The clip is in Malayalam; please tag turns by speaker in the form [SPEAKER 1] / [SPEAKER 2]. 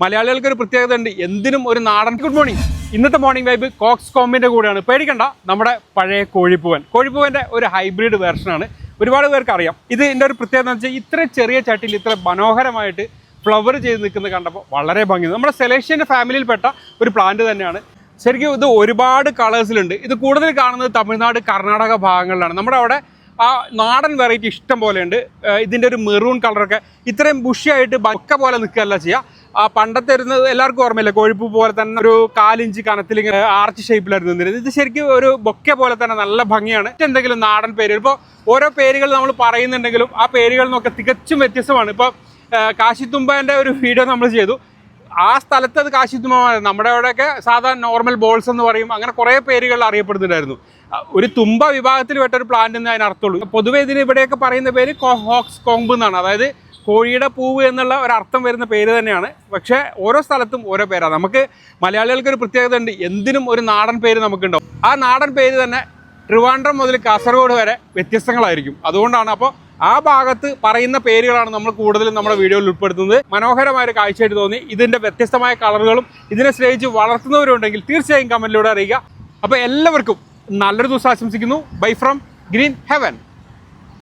[SPEAKER 1] മലയാളികൾക്ക് ഒരു പ്രത്യേകത ഉണ്ട്. എന്തിനും ഒരു നാടൻ. ഗുഡ് മോർണിംഗ് ഇന്നത്തെ മോർണിംഗ് വൈബ് കോക്സ് കോമ്പിന്റെ കൂടെയാണ്. പേടിക്കണ്ട. നമ്മുടെ പഴയ കോഴിപ്പൂവൻ. കോഴിപ്പൂവന്റെ ഒരു ഹൈബ്രിഡ് വേർഷനാണ് ഒരുപാട് പേർക്ക് അറിയാം. ഇത് ഇതിന്റെ ഒരു പ്രത്യേകത എന്ന് വെച്ചാൽ ഇത്ര ചെറിയ ചട്ടിയിൽ ഇത്ര മനോഹരമായിട്ട് ഫ്ലവർ ചെയ്ത് നിൽക്കുന്നത് കണ്ടപ്പോൾ വളരെ ഭംഗി. നമ്മുടെ സെലേഷ്യന്റെ ഫാമിലിയിൽപ്പെട്ട ഒരു പ്ലാന്റ് തന്നെയാണ്. ശരിക്കും ഇത് ഒരുപാട് കളേഴ്സിലുണ്ട് ഇത് കൂടുതൽ കാണുന്നത് തമിഴ്നാട് കർണാടക ഭാഗങ്ങളിലാണ്. നമ്മുടെ അവിടെ ആ നാടൻ വെറൈറ്റി ഇഷ്ടം പോലെ ഉണ്ട്. ഇതിന്റെ ഒരു മെറൂൺ കളറൊക്കെ ഇത്രയും ബുഷിയായിട്ട് ബക്ക പോലെ നിൽക്കുകയല്ല ചെയ്യുക ആ പണ്ടത്തെ ഇരുന്നത് എല്ലാവർക്കും ഓർമ്മയില്ല? കൊഴുപ്പ് പോലെ തന്നെ ഒരു കാലിഞ്ച് കനത്തിൽ ഇങ്ങനെ ആർച്ച് ഷേപ്പിലായിരുന്നു ഇത് ശരിക്കും ഒരു ബൊക്കെ പോലെ തന്നെ നല്ല ഭംഗിയാണ്. എന്തെങ്കിലും നാടൻ പേര് ഇപ്പോൾ ഓരോ പേരുകൾ നമ്മൾ പറയുന്നുണ്ടെങ്കിലും ആ പേരുകളിൽ നിന്നൊക്കെ തികച്ചും വ്യത്യസ്തമാണ്. ഇപ്പോൾ കാശിത്തുമ്പേന്റെ ഒരു വീഡിയോ നമ്മൾ ചെയ്തു. ആ സ്ഥലത്ത് അത് കാശിത്തുമ്പമാണ് നമ്മുടെ അവിടെയൊക്കെ സാധാരണ നോർമൽ ബോൾസ് എന്ന് പറയും. അങ്ങനെ കുറേ പേരുകൾ അറിയപ്പെടുന്നുണ്ടായിരുന്നു. ഒരു തുമ്പ വിഭാഗത്തിൽ പെട്ട ഒരു പ്ലാന്റ് എന്ന് അതിനർത്ഥമുള്ളൂ. പൊതുവേ ഇതിന് ഇവിടെയൊക്കെ പറയുന്ന പേര് കോ- ഹോക്സ് കോമ്പ് എന്നാണ്. അതായത് കോഴിയുടെ പൂവ് എന്നുള്ള ഒരു അർത്ഥം വരുന്ന പേര് തന്നെയാണ്. പക്ഷേ ഓരോ സ്ഥലത്തും ഓരോ പേരാണ്. നമുക്ക് മലയാളികൾക്ക് ഒരു പ്രത്യേകത ഉണ്ട്. എന്തിനും ഒരു നാടൻ പേര് നമുക്കുണ്ടാവും. ആ നാടൻ പേര് തന്നെ ട്രിവാൻഡ്രം മുതൽ കാസർഗോഡ് വരെ വ്യത്യസ്തങ്ങളായിരിക്കും. അതുകൊണ്ടാണ് അപ്പോൾ ആ ഭാഗത്ത് പറയുന്ന പേരുകളാണ് നമ്മൾ കൂടുതലും നമ്മുടെ വീഡിയോയിൽ ഉൾപ്പെടുത്തുന്നത്. മനോഹരമായ ഒരു കാഴ്ചയായിട്ട് തോന്നി. ഇതിന്റെ വ്യത്യസ്തമായ കളറുകളും ഇതിനെ സ്നേഹിച്ച് വളർത്തുന്നവരുണ്ടെങ്കിൽ തീർച്ചയായും കമന്റിലൂടെ അറിയിക്കുക. അപ്പോൾ എല്ലാവർക്കും നല്ലൊരു ദിവസം ആശംസിക്കുന്നു. Bye from green heaven